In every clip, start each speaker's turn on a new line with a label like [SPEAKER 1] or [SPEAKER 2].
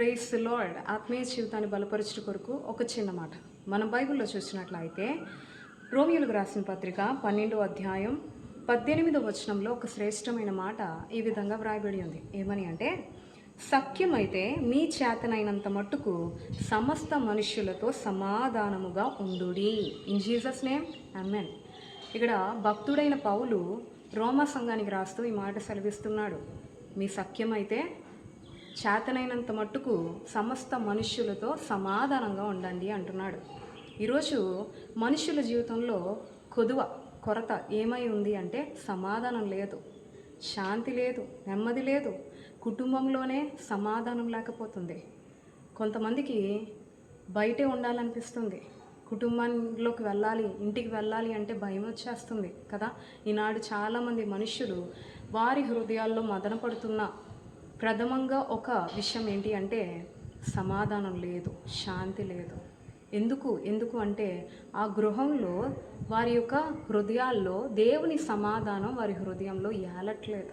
[SPEAKER 1] Praise lord ఆత్మీయ జీవితాన్ని బలపరచుట కొరకు ఒక చిన్న మాట. మనం బైబిల్లో చూసినట్లయితే రోమియోలకు రాసిన పత్రిక పన్నెండో అధ్యాయం పద్దెనిమిదో వచనంలో ఒక శ్రేష్టమైన మాట ఈ విధంగా వ్రాయబడి ఉంది. ఏమని అంటే సఖ్యమైతే మీ చేతనైనంత మట్టుకు సమస్త మనుష్యులతో సమాధానముగా ఉండుడి. ఇన్ జీసస్ నేమ్ అమెన్ ఇక్కడ భక్తుడైన పౌలు రోమా సంఘానికి రాస్తూ ఈ మాట సెలవిస్తున్నాడు. మీ సఖ్యమైతే చేతనైనంత మట్టుకు సమస్త మనుష్యులతో సమాధానంగా ఉండండి అంటున్నాడు. ఈరోజు మనుషుల జీవితంలో కొదువ కొరత ఏమై ఉంది అంటే సమాధానం లేదు శాంతి లేదు నెమ్మది లేదు కుటుంబంలోనే సమాధానం లేకపోతుంది. కొంతమందికి బయటే ఉండాలనిపిస్తుంది కుటుంబంలోకి వెళ్ళాలి ఇంటికి వెళ్ళాలి అంటే భయం వచ్చేస్తుంది కదా. ఈనాడు చాలామంది మనుషులు వారి హృదయాల్లో మదన పడుతున్న ప్రథమంగా ఒక విషయం ఏంటి అంటే సమాధానం లేదు శాంతి లేదు. ఎందుకు? ఎందుకు అంటే ఆ గృహంలో వారి యొక్క హృదయాల్లో దేవుని సమాధానం వారి హృదయంలో ఏలట్లేదు.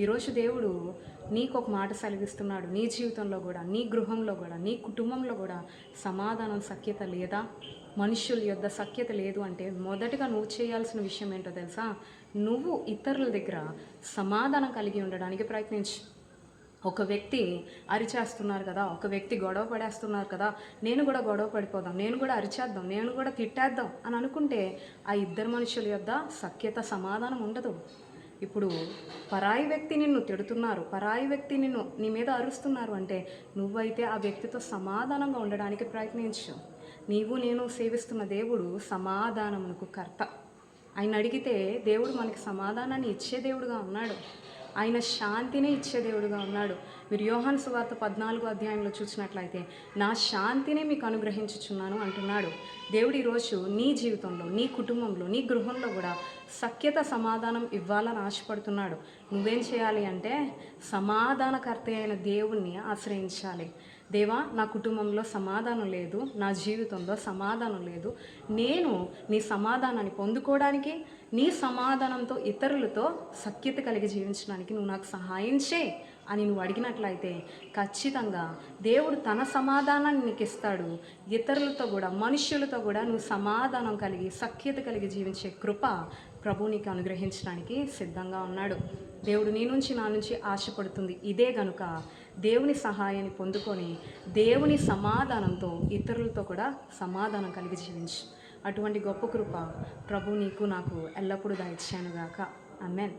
[SPEAKER 1] ఈరోజు దేవుడు నీకు ఒక మాట సెలవిస్తున్నాడు. నీ జీవితంలో కూడా నీ గృహంలో కూడా నీ కుటుంబంలో కూడా సమాధానం సఖ్యత లేదా? మనుషుల యొద్ద సఖ్యత లేదు అంటే మొదటగా నువ్వు చేయాల్సిన విషయం ఏంటో తెలుసా? నువ్వు ఇతరుల దగ్గర సమాధానం కలిగి ఉండడానికి ప్రయత్నించు. ఒక వ్యక్తి అరిచేస్తున్నారు కదా ఒక వ్యక్తి గొడవ పడేస్తున్నారు కదా నేను కూడా గొడవ పడిపోదాం నేను కూడా అరిచేద్దాం నేను కూడా తిట్టేద్దాం అని అనుకుంటే ఆ ఇద్దరు మనుషుల యొక్క సఖ్యత సమాధానం ఉండదు. ఇప్పుడు పరాయి వ్యక్తి నిన్ను తిడుతున్నారు పరాయి వ్యక్తి నిన్ను నీ మీద అరుస్తున్నారు అంటే నువ్వైతే ఆ వ్యక్తితో సమాధానంగా ఉండడానికి ప్రయత్నించు. నీవు నేను సేవిస్తున్న దేవుడు సమాధానమునకు కర్త. ఆయన అడిగితే దేవుడు మనకి సమాధానాన్ని ఇచ్చే దేవుడుగా ఉన్నాడు. ఆయన శాంతిని ఇచ్చే దేవుడుగా ఉన్నాడు. మీరు యోహాన్ సువార్త పద్నాలుగు అధ్యాయంలో చూసినట్లయితే నా శాంతిని మీకు అనుగ్రహించుచున్నాను అంటున్నాడు. దేవుడు ఈరోజు నీ జీవితంలో నీ కుటుంబంలో నీ గృహంలో కూడా సఖ్యత సమాధానం ఇవ్వాలని ఆశపడుతున్నాడు. నువ్వేం చేయాలి అంటే సమాధానకర్త అయిన దేవుణ్ణి ఆశ్రయించాలి. దేవా నా కుటుంబంలో సమాధానం లేదు నా జీవితంలో సమాధానం లేదు. నేను నీ సమాధానాన్ని పొందుకోవడానికి నీ సమాధానంతో ఇతరులతో సఖ్యత కలిగి జీవించడానికి నువ్వు నాకు సహాయం చే అని నువ్వు అడిగినట్లయితే ఖచ్చితంగా దేవుడు తన సమాధానాన్ని నీకు ఇస్తాడు. ఇతరులతో కూడా మనుష్యులతో కూడా నువ్వు సమాధానం కలిగి సఖ్యత కలిగి జీవించే కృప ప్రభు నీకు అనుగ్రహించడానికి సిద్ధంగా ఉన్నాడు. దేవుడు నీ నుంచి నా నుంచి ఆశపడుతుంది. ఇదే గనుక దేవుని సహాయాన్ని పొందుకొని దేవుని సమాధానంతో ఇతరులతో కూడా సమాధానం కలిగి జీవించు. అటువంటి గొప్ప కృప ప్రభు నీకు నాకు ఎల్లప్పుడూ దాయిచ్చానుగాక. అమెన్